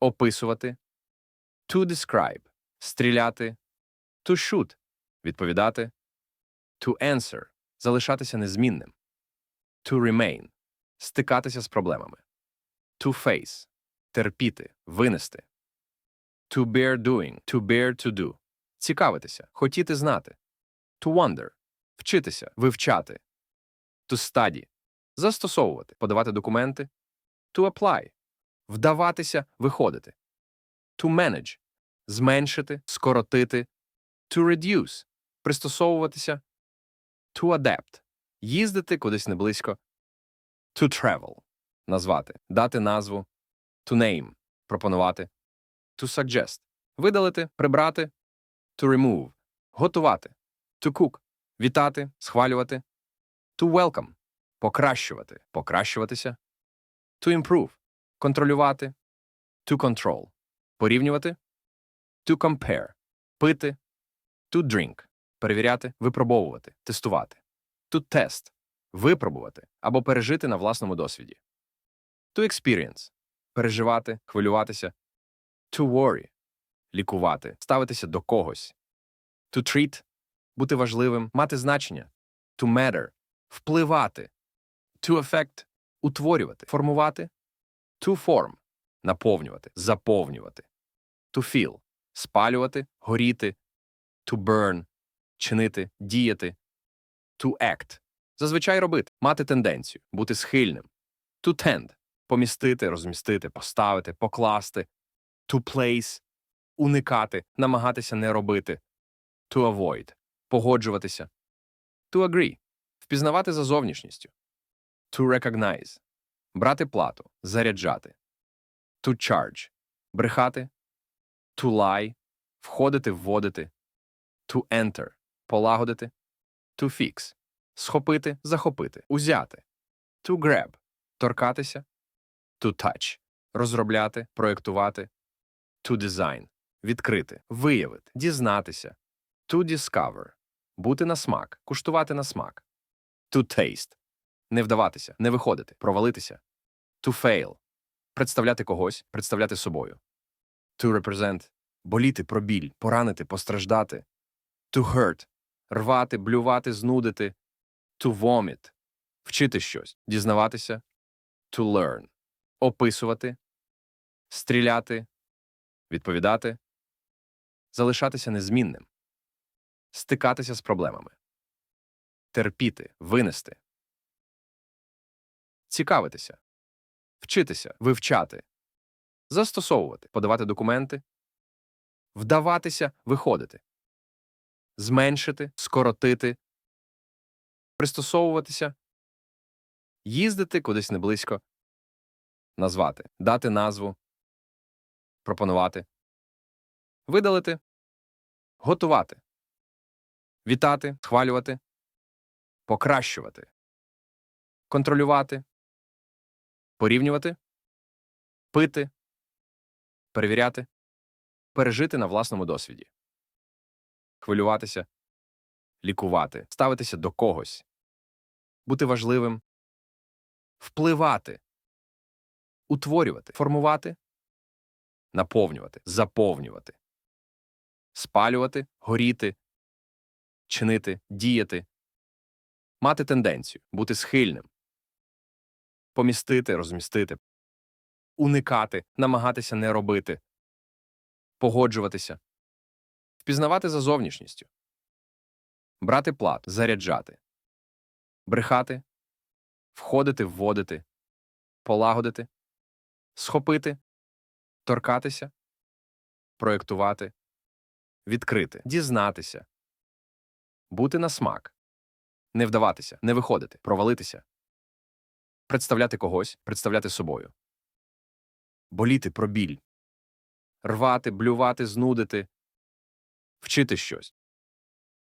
описувати, to describe, стріляти, to shoot, відповідати, to answer, залишатися незмінним, to remain, стикатися з проблемами, to face, терпіти, винести, to bear doing, to bear to do, цікавитися, хотіти знати, to wonder, вчитися, вивчати, to study, застосовувати, подавати документи, to apply, вдаватися, виходити, to manage, зменшити, скоротити, to reduce, пристосовуватися, to adapt, їздити кудись неблизько, to travel, назвати, дати назву, to name, пропонувати, to suggest, видалити, прибрати, to remove, готувати, to cook, вітати, схвалювати, to welcome, покращувати, покращуватися, to improve, контролювати, to control, порівнювати, to compare, пити, to drink, перевіряти, випробовувати, тестувати, to test, випробувати або пережити на власному досвіді, to experience, переживати, хвилюватися, to worry, лікувати, ставитися до когось, to treat, бути важливим, мати значення, to matter, впливати, to affect, утворювати, формувати, to form, наповнювати, заповнювати, to feel, спалювати, горіти, to burn, чинити, діяти, to act, зазвичай робити, мати тенденцію, бути схильним, to tend, помістити, розмістити, поставити, покласти, to place, уникати, намагатися не робити, to avoid, погоджуватися, to agree, впізнавати за зовнішністю, to recognize, брати плату, заряджати, to charge, брехати, to lie, входити, вводити, to enter, полагодити, to fix, схопити, захопити, узяти, to grab, торкатися, to touch, розробляти, проєктувати, to design, відкрити, виявити, дізнатися, to discover, бути на смак, куштувати на смак, to taste, не вдаватися, не виходити, провалитися, to fail, представляти когось, представляти собою, to represent, боліти про біль, поранити, постраждати, to hurt, рвати, блювати, знудити, to vomit, вчити щось, дізнаватися, to learn, описувати, стріляти, відповідати, залишатися незмінним, стикатися з проблемами, терпіти, винести, цікавитися, вчитися, вивчати, застосовувати, подавати документи, вдаватися, виходити, зменшити, скоротити, пристосовуватися, їздити кудись неблизько, назвати, дати назву, пропонувати, видалити, готувати, вітати, схвалювати, покращувати, контролювати, порівнювати, пити, перевіряти, пережити на власному досвіді, хвилюватися, лікувати, ставитися до когось, бути важливим, впливати, утворювати, формувати, наповнювати, заповнювати, спалювати, горіти, чинити, діяти, мати тенденцію, бути схильним, помістити, розмістити, уникати, намагатися не робити, погоджуватися, впізнавати за зовнішністю, брати плату, заряджати, брехати, входити, вводити, полагодити, схопити, торкатися, проєктувати, відкрити, дізнатися, бути на смак, не вдаватися, не виходити, провалитися, представляти когось, представляти собою, боліти про біль, рвати, блювати, знудити, вчити щось,